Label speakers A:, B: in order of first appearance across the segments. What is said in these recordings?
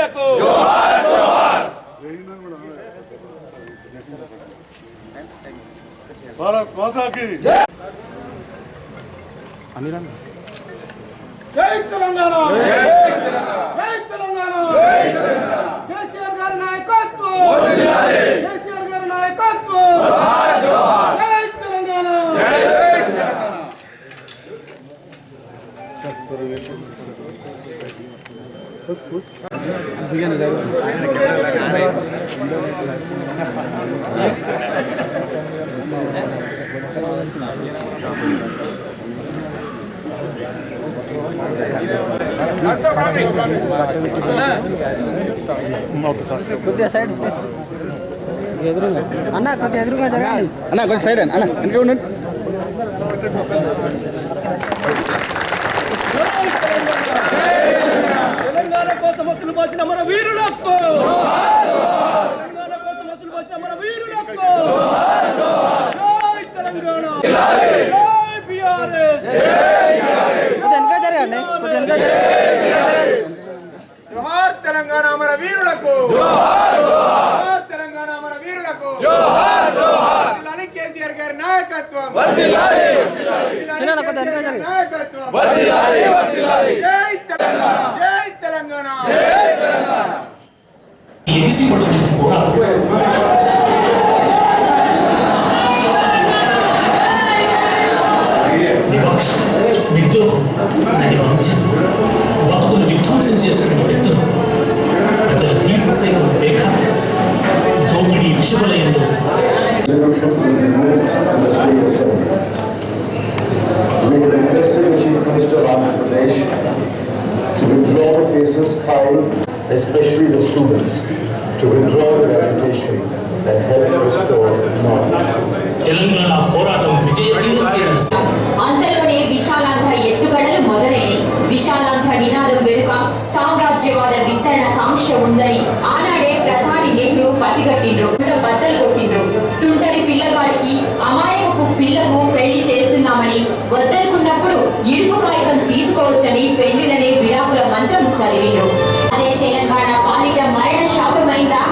A: వీరులకు
B: భారత్ మాతాకి. జై తెలంగాణ. జై తెలంగాణ. కేసీఆర్ గారి నాయకత్వం. కేసీఆర్ గారి నాయకత్వం జై తెలంగాణ
C: కొద్దిగా సైడ్ ఎదురుగా అన్న కొద్దిగా ఎదురుగా జరగాలి
D: అన్న కొంచెం సైడ్ అన్న వెనక ఉండండి
A: తెలంగాణ కోసం అసలు పోసిన మన వీరులకు. తెలంగాణ కోసం అసలు పోసిన మన వీరులకు. జై తెలంగాణ. జై బీఆర్ఎస్.
E: జోహార్ తెలంగాణ మన వీరులకు. జోహార్ తెలంగాణ మన వీరులకు. జోహార్ జోహార్. కేసీఆర్ గారి నాయకత్వం. వర్ధిల్లాలి
C: చిన్న కొద్దిగా వెనక జరగండి
E: నాయకత్వం. వర్ధిల్లాలి వర్ధిల్లాలి జై తెలంగాణ. తెలంగాణ జై తెలంగాణ
F: ఎగిసి పడుతున్న కూడా వివక్ష
G: ఆంక్ష ఉందని ఆనాడే ప్రధాని నెహ్రూ పసిగట్టిండ్రు. బద్దలు కొట్టిండ్రు. తుంటరి పిల్లగాడికి అమాయకపు పిల్లకు పెళ్ళి చేస్తున్నామని వద్దనుకున్నప్పుడు ఇరుపు కాగితం తీసుకోవచ్చని పెళ్ళిలనే విడాకుల మంత్రం చదివిండ్రు. అదే తెలంగాణ పాలిట మరణ శాపమైందా?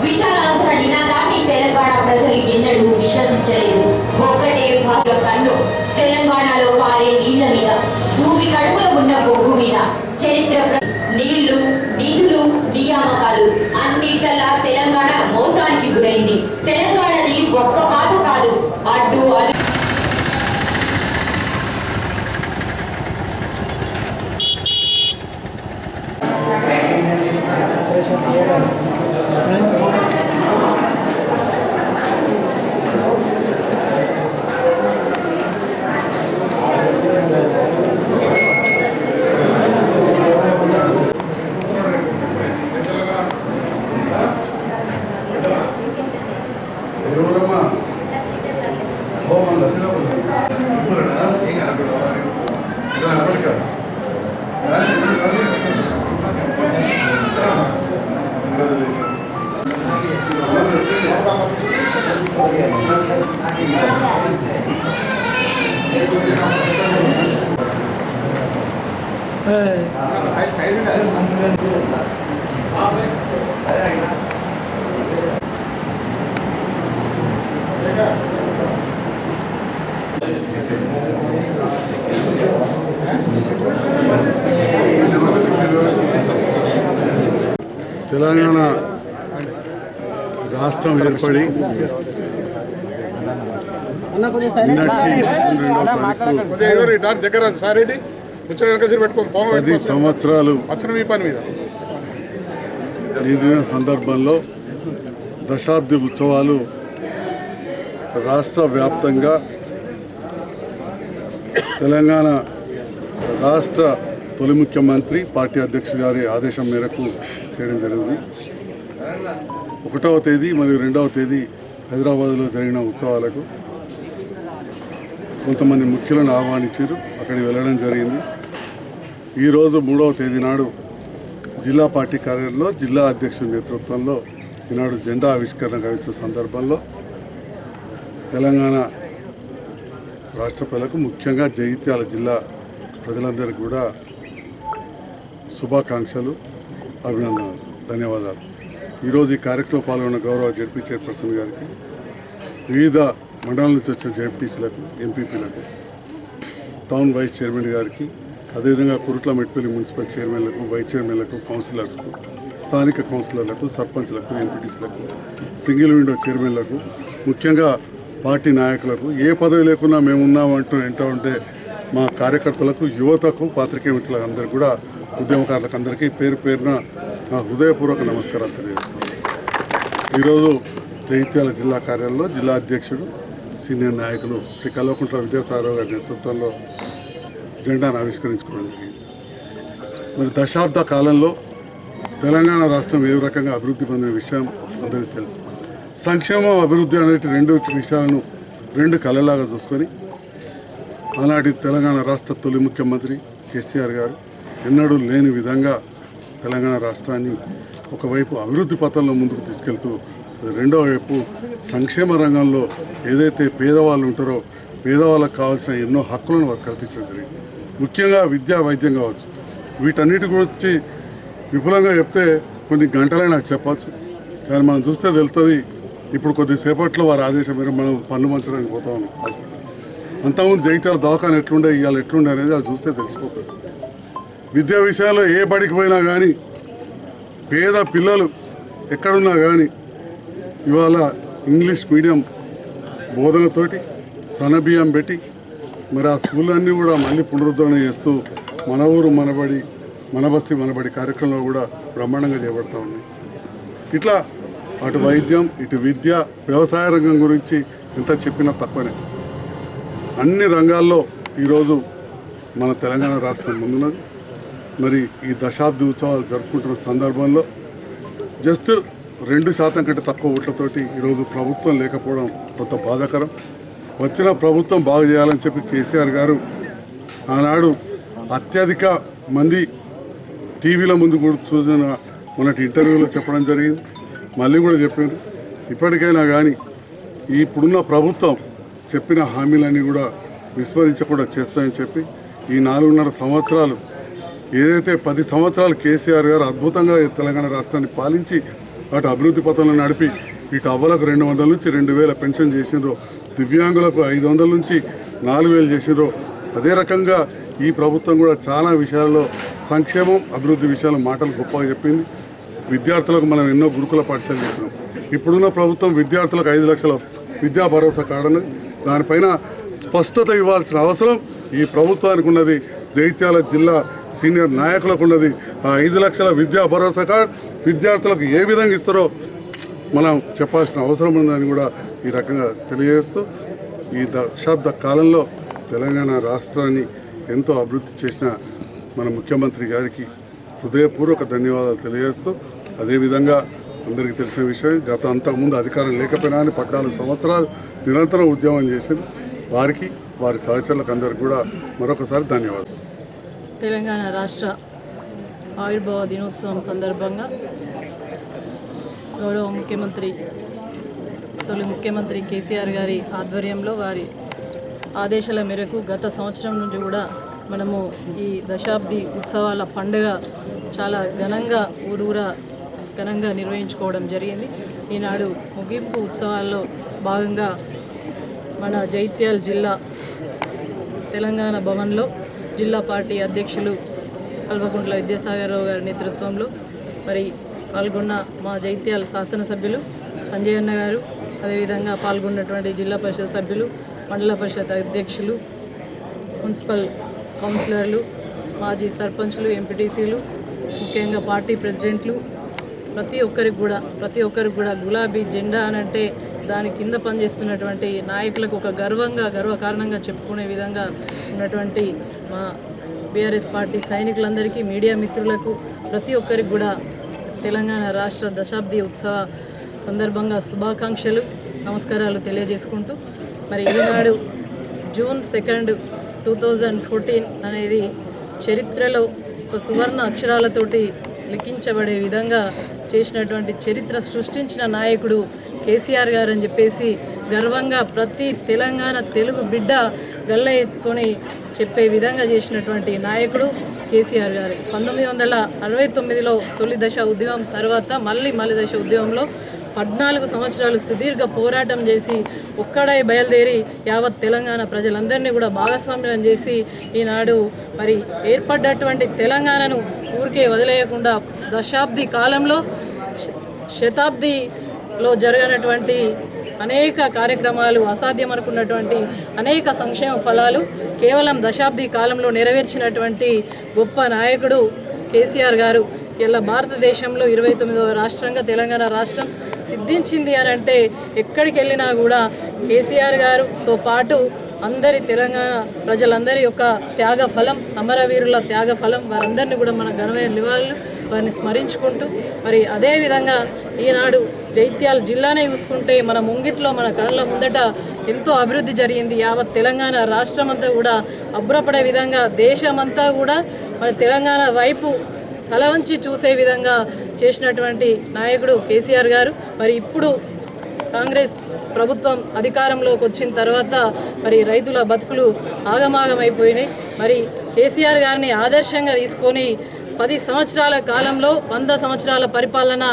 G: విశాలాంధ్ర నినాదాన్ని తెలంగాణ ప్రజలు ఎన్నడూ విశ్వసించలేదు. ఒక్కటే భాష కన్ను. తెలంగాణలో పారే నీళ్ళ మీద భూమి కడుపులో ఉన్న బొగ్గు మీద. చరిత్ర నీళ్ళు నిధులు నియామకాలు అన్నిట్లలా తెలంగాణ మోసానికి గురైంది. తెలంగాణది ఒక్క పాత కాదు. అడ్డు అదు
B: ఎవరమ్మా హోమం లసిదమ్మ ఇప్పుడనా ఏం అనపడవారు ఇలా అనపడక తెలంగాణ రాష్ట్రం ఏర్పడి
C: అన్న కొంచెం సైలెంట్
B: నిన్నటికి జూన్ రెండవ తారీఖు
H: దగ్గర సార్ ఏంటి తెలంగాణ రాష్ట్రం ఏర్పడి
B: పది సంవత్సరాలు నిండిన సందర్భంలో దశాబ్ది ఉత్సవాలు రాష్ట్ర వ్యాప్తంగా తెలంగాణ రాష్ట్ర తొలి ముఖ్యమంత్రి పార్టీ అధ్యక్షుడు గారి ఆదేశం మేరకు చేయడం జరిగింది ఒకటవ తేదీ మరియు రెండవ తేదీ హైదరాబాద్లో జరిగిన ఉత్సవాలకు కొంతమంది ముఖ్యులను ఆహ్వానించారు. అక్కడికి వెళ్ళడం జరిగింది. ఈరోజు మూడవ తేదీ నాడు జిల్లా పార్టీ కార్యాలయంలో జిల్లా అధ్యక్షుడి నేతృత్వంలో ఈనాడు జెండా ఆవిష్కరణ కావించిన సందర్భంలో తెలంగాణ రాష్ట్ర ప్రజలకు ముఖ్యంగా జగిత్యాల జిల్లా ప్రజలందరికీ కూడా శుభాకాంక్షలు. అభినందనలు. ధన్యవాదాలు. ఈరోజు ఈ కార్యక్రమంలో పాల్గొన్న గౌరవ జడ్పీ చైర్పర్సన్ గారికి వివిధ మండలాల నుంచి వచ్చిన జడ్పీసీలకు ఎంపీపీలకు టౌన్ వైస్ చైర్మన్ గారికి అదేవిధంగా కురుట్ల మెట్పల్లి మున్సిపల్ చైర్మన్లకు వైస్ చైర్మన్లకు కౌన్సిలర్స్కు స్థానిక కౌన్సిలర్లకు సర్పంచ్లకు ఎంపీటీసీలకు సింగిల్ విండో చైర్మన్లకు ముఖ్యంగా పార్టీ నాయకులకు ఏ పదవి లేకున్నా మేము ఉన్నామంటూ ఏంటో ఉంటే మా కార్యకర్తలకు యువతకు పాత్రికేయ మిత్రులకు కూడా ఉద్యమకారులకు అందరికీ పేరు పేరున నా హృదయపూర్వక నమస్కారాలు తెలియజేస్తాను ఈరోజు జైత్యాల జిల్లా కార్యాలయంలో జిల్లా అధ్యక్షుడు సీనియర్ నాయకులు శ్రీ కల్వకుంట్ల విద్యాసాగర్ గారి నేతృత్వంలో జెండాను ఆవిష్కరించుకోవడం జరిగింది. మరి దశాబ్ద కాలంలో తెలంగాణ రాష్ట్రం ఏ రకంగా అభివృద్ధి పొందిన విషయం అందరికీ తెలుసు. సంక్షేమం అభివృద్ధి అనేటి రెండు విషయాలను రెండు కళలాగా చూసుకొని ఆనాటి తెలంగాణ రాష్ట్ర తొలి ముఖ్యమంత్రి కేసీఆర్ గారు ఎన్నడూ లేని విధంగా తెలంగాణ రాష్ట్రాన్ని ఒకవైపు అభివృద్ధి పథంలో ముందుకు తీసుకెళ్తూ రెండో వైపు సంక్షేమ రంగంలో ఏదైతే పేదవాళ్ళు ఉంటారో పేదవాళ్ళకు కావాల్సిన ఎన్నో హక్కులను వారు కల్పించడం జరిగింది. ముఖ్యంగా విద్యా వైద్యం కావచ్చు. వీటన్నిటి గురించి విపులంగా చెప్తే కొన్ని గంటలైనా చెప్పచ్చు. కానీ మనం చూస్తే తెలుస్తుంది ఇప్పుడు కొద్దిసేపట్లో వారి ఆదేశం మేరకు మనం పనులు మంచడానికి పోతా ఉన్నాం హాస్పిటల్. అంతకుముందు జగిత్యాల దవాఖాన ఎట్లుండే ఇవాళ ఎట్లుండే అనేది అది చూస్తే తెలిసిపోతుంది. విద్యా విషయాల్లో ఏ బడికి పోయినా కానీ పేద పిల్లలు ఎక్కడున్నా కానీ ఇవాళ ఇంగ్లీష్ మీడియం బోధనతోటి సనబియ్యం పెట్టి మరి ఆ స్కూళ్ళన్నీ కూడా మళ్ళీ పునరుద్ధరణ చేస్తూ మన ఊరు మనబడి మన బస్తీ మనబడి కార్యక్రమంలో కూడా బ్రహ్మాండంగా చేపడతా ఉన్నాయి ఇట్లా అటు వైద్యం ఇటు విద్య వ్యవసాయ రంగం గురించి ఎంత చెప్పినా తప్పనే. అన్ని రంగాల్లో ఈరోజు మన తెలంగాణ రాష్ట్రం ముందున్నది. మరి ఈ దశాబ్ది ఉత్సవాలు జరుపుకుంటున్న సందర్భంలో జస్ట్ రెండు శాతం కంటే తక్కువ ఓట్లతోటి ఈరోజు ప్రభుత్వం లేకపోవడం కొంత బాధాకరం. వచ్చిన ప్రభుత్వం బాగు చేయాలని చెప్పి కేసీఆర్ గారు ఆనాడు అత్యధిక మంది టీవీల ముందు కూడా చూసిన మొన్నటి ఇంటర్వ్యూలో చెప్పడం జరిగింది. మళ్ళీ కూడా చెప్పారు. ఇప్పటికైనా కానీ ఇప్పుడున్న ప్రభుత్వం చెప్పిన హామీలన్నీ కూడా విస్మరించకుండా చేస్తాయని చెప్పి ఈ నాలుగున్నర సంవత్సరాలు ఏదైతే పది సంవత్సరాలు కేసీఆర్ గారు అద్భుతంగా తెలంగాణ రాష్ట్రాన్ని పాలించి అటు అభివృద్ధి పథంలో నడిపి ఇటు అవ్వలకు రెండు వందల నుంచి రెండు వేల పెన్షన్ చేసినారు దివ్యాంగులకు ఐదు వందల నుంచి నాలుగు వేలు చేసినారు అదే రకంగా ఈ ప్రభుత్వం కూడా చాలా విషయాల్లో సంక్షేమం అభివృద్ధి విషయాలు మాటలు గొప్పగా చెప్పింది. విద్యార్థులకు మనం ఎన్నో గురుకుల పాఠశాలలు చేసినాం. ఇప్పుడున్న ప్రభుత్వం విద్యార్థులకు ఐదు లక్షల విద్యా భరోసా కాడని దానిపైన స్పష్టత ఇవ్వాల్సిన అవసరం ఈ ప్రభుత్వానికి ఉన్నది. జైత్యాల జిల్లా సీనియర్ నాయకులకు ఉన్నది. ఆ ఐదు లక్షల విద్యా భరోసా కార్డ్ విద్యార్థులకు ఏ విధంగా ఇస్తారో మనం చెప్పాల్సిన అవసరం ఉందని కూడా ఈ రకంగా తెలియజేస్తూ ఈ దశాబ్ద కాలంలో తెలంగాణ రాష్ట్రాన్ని ఎంతో అభివృద్ధి చేసిన మన ముఖ్యమంత్రి గారికి హృదయపూర్వక ధన్యవాదాలు తెలియజేస్తూ అదేవిధంగా అందరికీ తెలిసిన విషయం గత అంతకుముందు అధికారం లేకపోయినా అని పద్నాలుగు సంవత్సరాలు నిరంతరం ఉద్యమం చేసింది వారికి వారి సహచరులకు అందరికీ కూడా మరొకసారి ధన్యవాదాలు.
I: తెలంగాణ రాష్ట్ర ఆవిర్భావ దినోత్సవం సందర్భంగా గౌరవ ముఖ్యమంత్రి తొలి ముఖ్యమంత్రి కేసీఆర్ గారి ఆధ్వర్యంలో వారి ఆదేశాల మేరకు గత సంవత్సరం నుంచి కూడా మనము ఈ దశాబ్ది ఉత్సవాల పండుగ చాలా ఘనంగా ఊరూరా ఘనంగా నిర్వహించుకోవడం జరిగింది. ఈనాడు ముగింపు ఉత్సవాల్లో భాగంగా మన జైత్యాల జిల్లా తెలంగాణ భవన్లో జిల్లా పార్టీ అధ్యక్షులు కల్వకుంట్ల విద్యాసాగరరావు గారి నేతృత్వంలో మరి పాల్గొన్న మా జైత్యాల శాసనసభ్యులు సంజయ్ అన్న గారు అదేవిధంగా పాల్గొన్నటువంటి జిల్లా పరిషత్ సభ్యులు మండల పరిషత్ అధ్యక్షులు మున్సిపల్ కౌన్సిలర్లు మాజీ సర్పంచ్లు ఎంపీటీసీలు ముఖ్యంగా పార్టీ ప్రెసిడెంట్లు ప్రతి ఒక్కరికి కూడా ప్రతి ఒక్కరికి కూడా గులాబీ జెండా అని అంటే దాని కింద పనిచేస్తున్నటువంటి నాయకులకు ఒక గర్వంగా గర్వకారణంగా చెప్పుకునే విధంగా ఉన్నటువంటి మా బీఆర్ఎస్ పార్టీ సైనికులందరికీ మీడియా మిత్రులకు ప్రతి ఒక్కరికి కూడా తెలంగాణ రాష్ట్ర దశాబ్ది ఉత్సవ సందర్భంగా శుభాకాంక్షలు నమస్కారాలు తెలియజేసుకుంటూ మరి ఈనాడు June second two thousand fourteen అనేది చరిత్రలో ఒక సువర్ణ అక్షరాలతోటి లిఖించబడే విధంగా చేసినటువంటి చరిత్ర సృష్టించిన నాయకుడు కేసీఆర్ గారు అని చెప్పేసి గర్వంగా ప్రతి తెలంగాణ తెలుగు బిడ్డ గల్ల ఎత్తుకొని చెప్పే విధంగా చేసినటువంటి నాయకుడు కేసీఆర్ గారు. పంతొమ్మిది వందల అరవై తొమ్మిదిలో తొలి దశ ఉద్యమం తర్వాత మళ్ళీ మళ్ళీ దశ ఉద్యమంలో పద్నాలుగు సంవత్సరాలు సుదీర్ఘ పోరాటం చేసి ఒక్కడై బయలుదేరి యావత్ తెలంగాణ ప్రజలందరినీ కూడా భాగస్వామ్యం చేసి ఈనాడు మరి ఏర్పడ్డటువంటి తెలంగాణను ఊరికే వదిలేయకుండా దశాబ్ది కాలంలో శతాబ్దిలో జరిగినటువంటి అనేక కార్యక్రమాలు అసాధ్యం అనుకున్నటువంటి అనేక సంక్షేమ ఫలాలు కేవలం దశాబ్ది కాలంలో నెరవేర్చినటువంటి గొప్ప నాయకుడు కేసీఆర్ గారు. ఇలా భారతదేశంలో ఇరవై తొమ్మిదవ రాష్ట్రంగా తెలంగాణ రాష్ట్రం సిద్ధించింది అని అంటే ఎక్కడికి వెళ్ళినా కూడా కేసీఆర్ గారుతో పాటు అందరి తెలంగాణ ప్రజలందరి యొక్క త్యాగ ఫలం అమరవీరుల త్యాగ ఫలం వారందరినీ కూడా మన ఘనమైన నివాళులు వారిని స్మరించుకుంటూ మరి అదేవిధంగా ఈనాడు జైత్యాల జిల్లానే చూసుకుంటే మన ముంగిట్లో మన కళ్ళ ముందట ఎంతో అభివృద్ధి జరిగింది. యావత్ తెలంగాణ రాష్ట్రం అంతా కూడా అబ్బురపడే విధంగా దేశమంతా కూడా మన తెలంగాణ వైపు తల వంచి చూసే విధంగా చేసినటువంటి నాయకుడు కేసీఆర్ గారు. మరి ఇప్పుడు కాంగ్రెస్ ప్రభుత్వం అధికారంలోకి వచ్చిన తర్వాత మరి రైతుల బతుకులు ఆగమాగమైపోయినాయి. మరి కేసీఆర్ గారిని ఆదర్శంగా తీసుకొని పది సంవత్సరాల కాలంలో వంద సంవత్సరాల పరిపాలన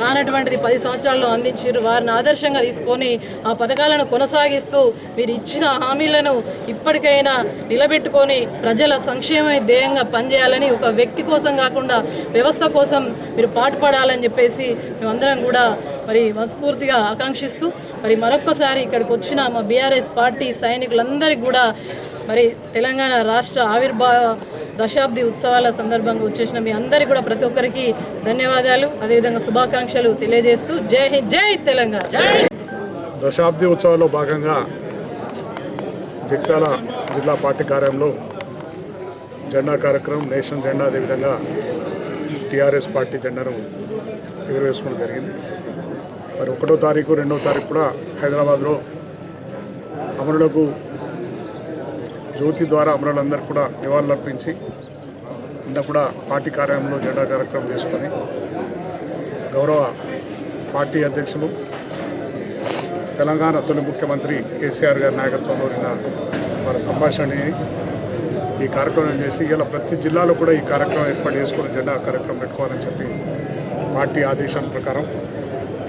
I: కానటువంటిది పది సంవత్సరాల్లో అందించారు. వారిని ఆదర్శంగా తీసుకొని ఆ పథకాలను కొనసాగిస్తూ మీరు ఇచ్చిన హామీలను ఇప్పటికైనా నిలబెట్టుకొని ప్రజల సంక్షేమ ధ్యేయంగా పనిచేయాలని ఒక వ్యక్తి కోసం కాకుండా వ్యవస్థ కోసం మీరు పాటుపడాలని చెప్పేసి మేమందరం కూడా మరి మనస్ఫూర్తిగా ఆకాంక్షిస్తూ మరి మరొక్కసారి ఇక్కడికి వచ్చిన మా బీఆర్ఎస్ పార్టీ సైనికులందరికీ కూడా మరి తెలంగాణ రాష్ట్ర ఆవిర్భావ దశాబ్ది ఉత్సవాల సందర్భంగా వచ్చేసిన మీ అందరికీ కూడా ప్రతి ఒక్కరికి ధన్యవాదాలు. అదేవిధంగా శుభాకాంక్షలు తెలియజేస్తూ జై హింద్ జై తెలంగాణ.
H: దశాబ్ది ఉత్సవాల్లో భాగంగా జగిత్యాల జిల్లా పార్టీ కార్యాలయంలో జెండా కార్యక్రమం నేషనల్ జెండా అదేవిధంగా టీఆర్ఎస్ పార్టీ జెండాను ఎగురవేసుకోవడం జరిగింది. మరి ఒకటో తారీఖు రెండో తారీఖు కూడా హైదరాబాద్లో అమరులకు జ్యోతి ద్వారా అమరులందరూ కూడా నివాళులర్పించి నిన్న కూడా పార్టీ కార్యాలయంలో జెండా కార్యక్రమం చేసుకొని గౌరవ పార్టీ అధ్యక్షులు తెలంగాణ తొలి ముఖ్యమంత్రి కేసీఆర్ గారి నాయకత్వంలో నిన్న వారి సంభాషణ ఈ కార్యక్రమం చేసి ఇలా ప్రతి జిల్లాలో కూడా ఈ కార్యక్రమం ఏర్పాటు చేసుకుని జెండా కార్యక్రమం పెట్టుకోవాలని చెప్పి పార్టీ ఆదేశాల ప్రకారం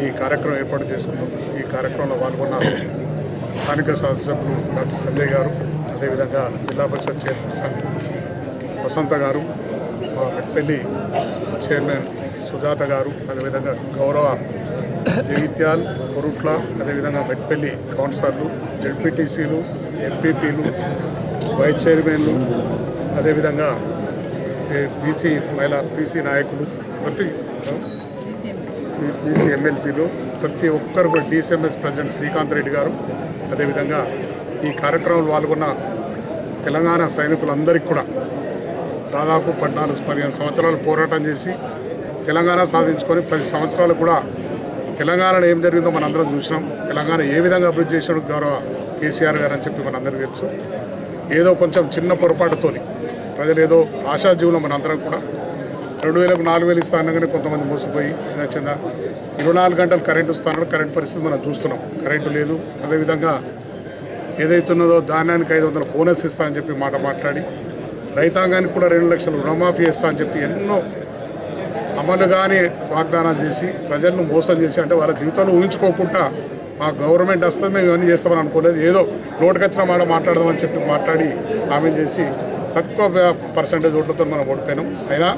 H: ఈ కార్యక్రమం ఏర్పాటు చేసుకున్నాం. ఈ కార్యక్రమంలో పాల్గొన్న స్థానిక శాసనసభ్యులు డాక్టర్ సంజయ్ గారు అదేవిధంగా జిల్లా పరిషత్ చైర్పర్సన్ వసంత గారు మా మెట్పల్లి చైర్మన్ సుజాత గారు అదేవిధంగా గౌరవ జగిత్యాల్ కొరుట్ల అదేవిధంగా మెట్పల్లి కౌన్సిలర్లు జడ్పీటీసీలు ఎంపీపీలు వైస్ చైర్మన్లు అదేవిధంగా బీసీ మహిళా బీసీ నాయకులు ప్రతి బీసీ ఎమ్మెల్సీలు ప్రతి ఒక్కరు కూడా డిసిఎంఎస్ ప్రెసిడెంట్ శ్రీకాంత్ రెడ్డి గారు అదేవిధంగా ఈ కార్యక్రమంలో పాల్గొన్న తెలంగాణ సైనికులందరికీ కూడా దాదాపు పద్నాలుగు పదిహేను సంవత్సరాలు పోరాటం చేసి తెలంగాణ సాధించుకొని పది సంవత్సరాలు కూడా తెలంగాణలో ఏం జరిగిందో మనందరం చూసినాం. తెలంగాణ ఏ విధంగా అభివృద్ధి చేసిన గౌరవ కేసీఆర్ గారు అని చెప్పి మనందరికీ తెలుసు. ఏదో కొంచెం చిన్న పొరపాటుతోని ప్రజలు ఏదో ఆశాజీవులు మనందరం కూడా. రెండు వేలకు నాలుగు వేలు ఇస్తా కొంతమంది మోసపోయి నచ్చిందా ఇరవై నాలుగు గంటలు కరెంటు ఇస్తానని కరెంట్ పరిస్థితి మనం చూస్తున్నాం. కరెంటు లేదు. అదేవిధంగా ఏదైతే ఉన్నదో ధాన్యానికి ఐదు వందల బోనస్ ఇస్తా అని చెప్పి మాట మాట్లాడి రైతాంగానికి కూడా రెండు లక్షలు రుణమాఫీ ఇస్తా అని చెప్పి ఎన్నో అమలుగానే వాగ్దానాలు చేసి ప్రజలను మోసం చేసి అంటే వాళ్ళ జీవితంలో ఊహించుకోకుండా మా గవర్నమెంట్ వస్తే మేము ఇవన్నీ చేస్తామని అనుకోలేదు. ఏదో నోటుకొచ్చిన మాట మాట్లాడదామని చెప్పి మాట్లాడి ఆమె చేసి తక్కువ పర్సంటేజ్ ఓట్లతో మనం ఓడిపోయినాం. అయినా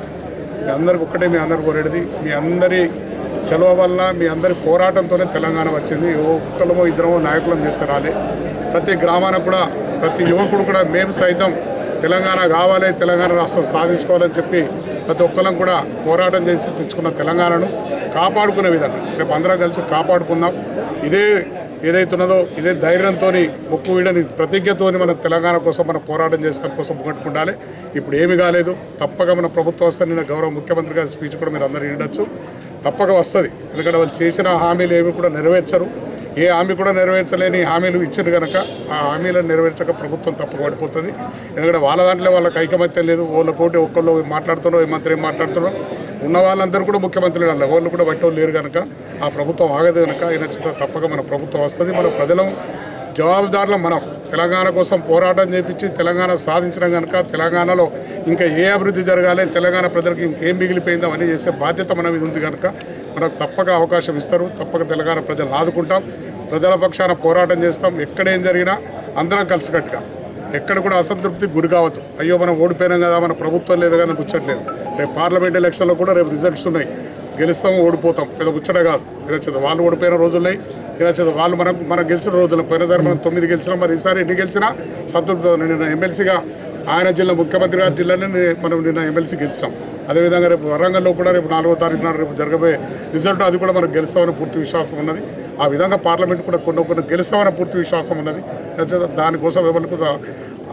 H: మీ అందరికి ఒక్కటే మీ అందరు కోరేది మీ అందరి చెలవ వల్ల మీ అందరి పోరాటంతోనే తెలంగాణ వచ్చింది. ఓ ఒక్కలమో ఇద్దరమో నాయకులం చేస్తే రాలే. ప్రతి గ్రామాన కూడా ప్రతి యువకుడు కూడా మేము సైతం తెలంగాణ కావాలి తెలంగాణ రాష్ట్రం సాధించుకోవాలని చెప్పి ప్రతి ఒక్కరం కూడా పోరాటం చేసి తెచ్చుకున్న తెలంగాణను కాపాడుకునే విధంగా. రేపు అందరం కలిసి కాపాడుకుందాం. ఇదే ఏదైతున్నదో ఇదే ధైర్యంతో ముక్కు వీడని ప్రతిజ్ఞతోని మన తెలంగాణ కోసం మనం పోరాటం చేస్తాం కోసం ముగట్టుకుండాలి ఇప్పుడు ఏమి కాలేదు. తప్పక మన ప్రభుత్వం వస్తే నిన్న గౌరవ ముఖ్యమంత్రి గారి స్పీచ్ కూడా మీరు అందరూ వినొచ్చు. తప్పక వస్తుంది. ఎందుకంటే వాళ్ళు చేసిన హామీలు ఏమి కూడా నెరవేర్చరు. ఏ హామీ కూడా నెరవేర్చలేని హామీలు ఇచ్చారు కనుక ఆ హామీలను నెరవేర్చక ప్రభుత్వం తప్పక పడిపోతుంది. ఎందుకంటే వాళ్ళ దాంట్లో వాళ్ళకి ఐకమత్యం లేదు. వాళ్ళ కోటి ఒక్కళ్ళు మాట్లాడుతున్నారు ఈ మంత్రి ఏం మాట్లాడుతున్నారు. ఉన్న వాళ్ళందరూ కూడా ముఖ్యమంత్రులు అన్న వాళ్ళు కూడా బట్టి లేరు కనుక ఆ ప్రభుత్వం ఆగదు కనుక ఈ నచ్చితే తప్పక మన ప్రభుత్వం వస్తుంది. మన ప్రజలం జవాబుదారులు మనం. తెలంగాణ కోసం పోరాటం చేపించి తెలంగాణ సాధించడం కనుక తెలంగాణలో ఇంకా ఏ అభివృద్ధి జరగాలి తెలంగాణ ప్రజలకు ఇంకేం మిగిలిపోయిందో అని చేసే బాధ్యత మన మీద ఉంది కనుక మనకు తప్పక అవకాశం ఇస్తారు. తప్పక తెలంగాణ ప్రజలు ఆదుకుంటాం. ప్రజల పక్షాన పోరాటం చేస్తాం. ఎక్కడేం జరిగినా అందరం కలిసికట్టుగా. ఎక్కడ కూడా అసంతృప్తికి గురి కావద్దు. అయ్యో మనం ఓడిపోయినాం కదా మన ప్రభుత్వం లేదు కానీ ముచ్చట్లేదు రేపు పార్లమెంట్ ఎలక్షన్లో కూడా రేపు రిజల్ట్స్ ఉన్నాయి. గెలుస్తాం ఓడిపోతాం. పెద్ద ముచ్చట కాదు. ఇలా వాళ్ళు ఓడిపోయిన రోజులున్నాయి ఇలా చేత వాళ్ళు మనం మనం గెలిచిన రోజులు. పోయినసారి మనం తొమ్మిది గెలిచినా మరి ఈసారి ఎన్ని గెలిచినా సంతృప్తి నిన్న ఎమ్మెల్సీగా ఆయన జిల్లా ముఖ్యమంత్రి గారి జిల్లానే మనం నిన్న ఎమ్మెల్సీ గెలిచినాం. అదేవిధంగా రేపు వరంగల్లో కూడా రేపు నాలుగో తారీఖు నాడు రేపు జరగబోయే రిజల్ట్ అది కూడా మనకు గెలుస్తామని పూర్తి విశ్వాసం ఉన్నది. ఆ విధంగా పార్లమెంట్ కూడా కొన్ని కొన్ని గెలుస్తామని పూర్తి విశ్వాసం ఉన్నది. దానికోసం ఎవరికి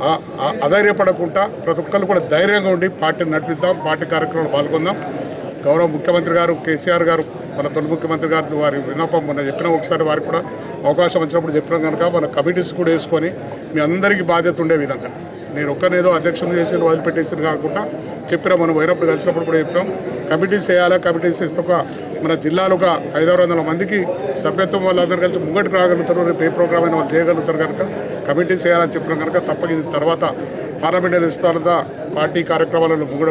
H: ఆ- అధైర్యపడకుండా ప్రతి ఒక్కరు కూడా ధైర్యంగా ఉండి పార్టీని నడిపిద్దాం పార్టీ కార్యక్రమాలు పాల్గొందాం. గౌరవ ముఖ్యమంత్రి గారు కేసీఆర్ గారు మన తొలి ముఖ్యమంత్రి గారు వారి విన్నపం మొన్న చెప్పిన ఒకసారి వారికి కూడా అవకాశం వచ్చినప్పుడు చెప్పినాం కనుక మన కమిటీస్ కూడా వేసుకొని మీ అందరికీ బాధ్యత ఉండే విధంగా. నేను ఒక్కనేదో అధ్యక్షం చేసి వదిలిపెట్టేసి కాకుండా చెప్పినా మనం పోయినప్పుడు కలిసినప్పుడు కూడా చెప్పాం కమిటీస్ వేయాలి? కమిటీస్ వేస్తే ఒక మన జిల్లాలో ఒక ఐదారు వందల మందికి సభ్యత్వం వాళ్ళందరూ కలిసి ముంగటికి రాగలుగుతారు. రేపు ఏ ప్రోగ్రామ్ అయినా వాళ్ళు చేయగలుగుతారు కనుక కమిటీస్ చేయాలని చెప్పిన కనుక తప్పక ఇది తర్వాత పార్లమెంటరీ ఎలక్షన్ పార్టీ కార్యక్రమాలను ముంగడ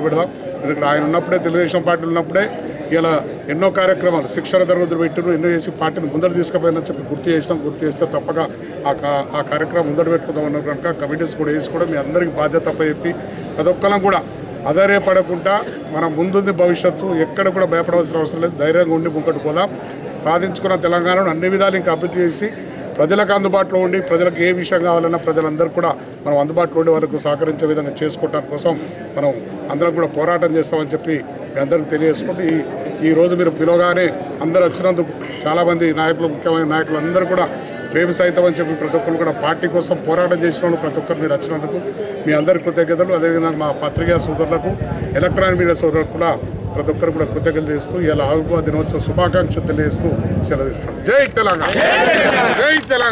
H: ఎందుకంటే ఆయన ఉన్నప్పుడే తెలుగుదేశం పార్టీ ఉన్నప్పుడే ఇలా ఎన్నో కార్యక్రమాలు శిక్షణ తరగతులు పెట్టిన ఎన్నో చేసి పార్టీని ముందర తీసుకుపోయిందని చెప్పి గుర్తు చేసినాం. గుర్తు చేస్తే తప్పక ఆ కా- ఆ కార్యక్రమం ముందర పెట్టుకుందాం కనుక కమిటీస్ కూడా వేసి కూడా మీ అందరికీ బాధ్యత తప్ప చెప్పి ప్రతి ఒక్కరం కూడా అధైర్యపడకుండా మన ముందుంది భవిష్యత్తు ఎక్కడ కూడా భయపడవలసిన అవసరం లేదు. ధైర్యంగా ఉండి ముంకటి సాధించుకున్న తెలంగాణను అన్ని విధాలు ఇంకా అభివృద్ధి చేసి ప్రజలకు అందుబాటులో ఉండి ప్రజలకు ఏ విషయం కావాలన్నా ప్రజలందరూ కూడా మనం అందుబాటులో ఉండే వాళ్ళకు సహకరించే విధంగా చేసుకోవటం కోసం మనం అందరం కూడా పోరాటం చేస్తామని చెప్పి మీ అందరికీ తెలియజేసుకుంటూ ఈ ఈరోజు రోజు మీరు పిలవగానే అందరూ వచ్చినందుకు చాలామంది నాయకులు ముఖ్యమైన నాయకులు అందరూ కూడా ప్రేమ సహితం అని చెప్పి ప్రతి ఒక్కరు కూడా పార్టీ కోసం పోరాటం చేసిన వాళ్ళు ప్రతి ఒక్కరు మీరు వచ్చినందుకు మీ అందరి కృతజ్ఞతలు. అదేవిధంగా మా పత్రికా సోదరులకు ఎలక్ట్రానిక్ మీడియా సోదరులకు కూడా ప్రతి ఒక్కరు కూడా కృతజ్ఞతలు చేస్తూ ఇలా ఆవిర్భావ దినోత్సవ శుభాకాంక్షలు తెలియజేస్తూ సెలవు జై తెలంగాణ! జై తెలంగాణ!